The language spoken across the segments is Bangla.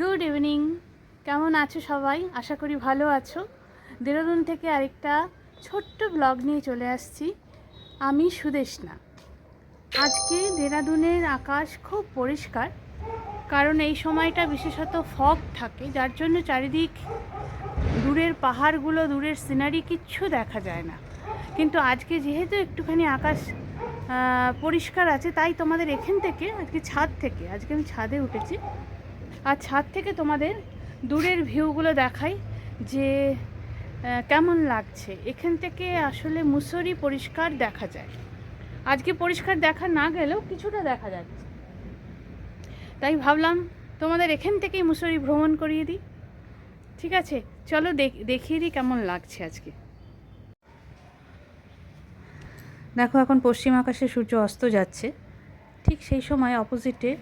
গুড ইভিনিং কেমন আছো সবাই? আশা করি ভালো আছো। দেরাদুন থেকে আরেকটা ছোট্ট ব্লগ নিয়ে চলে আসছি। আমি সুদেশনা। আজকে দেরাদুনের আকাশ খুব পরিষ্কার, কারণ এই সময়টা বিশেষত ফগ থাকে, যার জন্য চারিদিক দূরের পাহাড়গুলো, দূরের সিনারি কিচ্ছু দেখা যায় না। কিন্তু আজকে যেহেতু একটুখানি আকাশ পরিষ্কার আছে, তাই তোমাদের এখান থেকে, আজকে ছাদ থেকে, আজকে আমি ছাদে উঠেছি। আর ছাদ থেকে তোমাদের দূরের ভিউগুলো দেখাই যে কেমন লাগছে। এখান থেকে আসলে মুসরি পরিষ্কার দেখা যায়। আজকে পরিষ্কার দেখা না গেলেও কিছুটা দেখা যাচ্ছে তাই ভাবলাম তোমাদের এখান থেকেই মুসরি ভ্রমণ করিয়ে দিই। ঠিক আছে, চলো দেখ- দেখিয়ে দিই কেমন লাগছে আজকে। দেখো, এখন পশ্চিম আকাশে সূর্য অস্ত যাচ্ছে। ঠিক সেই সময় অপোজিটে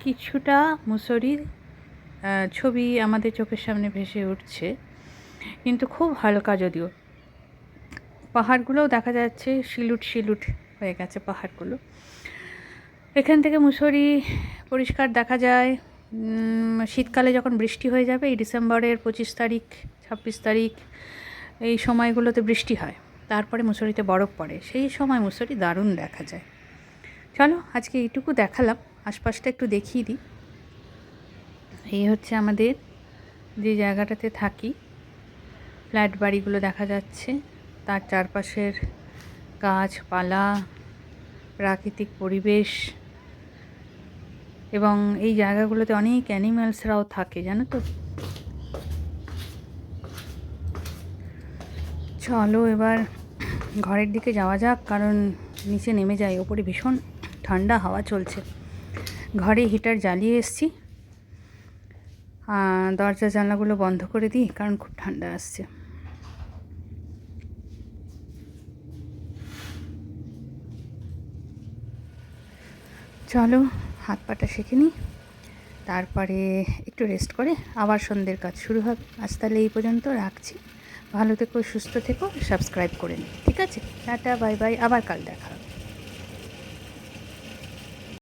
কিছুটা মুসরির ছবি আমাদের চোখের সামনে ভেসে উঠছে। কিন্তু খুব হালকা যদিও। পাহাড়গুলোও দেখা যাচ্ছে, শিলুট শিলুট হয়ে গেছে পাহাড়গুলো। এখান থেকে মুসরি পরিষ্কার দেখা যায়। শীতকালে যখন বৃষ্টি হয়ে যাবে, এই ডিসেম্বরের পঁচিশ তারিখ, ছাব্বিশ তারিখ, এই সময়গুলোতে বৃষ্টি হয়। তারপরে মুসরিতে বরফ পড়ে। সেই সময় মুসরি দারুণ দেখা যায়। চলো, আজকে এইটুকু দেখালাম, আশপাশটা একটু দেখিয়ে দিই। এই হচ্ছে আমাদের যে জায়গাটাতে থাকি, ফ্ল্যাট বাড়িগুলো দেখা যাচ্ছে, তার চারপাশের গাছপালা, প্রাকৃতিক পরিবেশ এবং এই জায়গাগুলোতে অনেক অ্যানিম্যালসরাও থাকে, জানো তো? চলো এবার ঘরের দিকে যাওয়া যাক, কারণ নিচে নেমে যায় ওপরে ভীষণ ঠান্ডা হাওয়া চলছে। ঘরে হিটার জ্বালিয়ে এসছি। দরজা জানলাগুলো বন্ধ করে দিই, কারণ খুব ঠান্ডা আসছে। চলো, হাত পাটা শেখে নিই। তারপরে একটু রেস্ট করে, আবার সন্ধ্যের কাজ শুরু হবে। আজ তাহলে এই পর্যন্ত রাখছি। ভালো থেকো, সুস্থ থেকো সাবস্ক্রাইব করে নিই ঠিক আছে? টাটা বাই বাই আবার কাল দেখা হবে।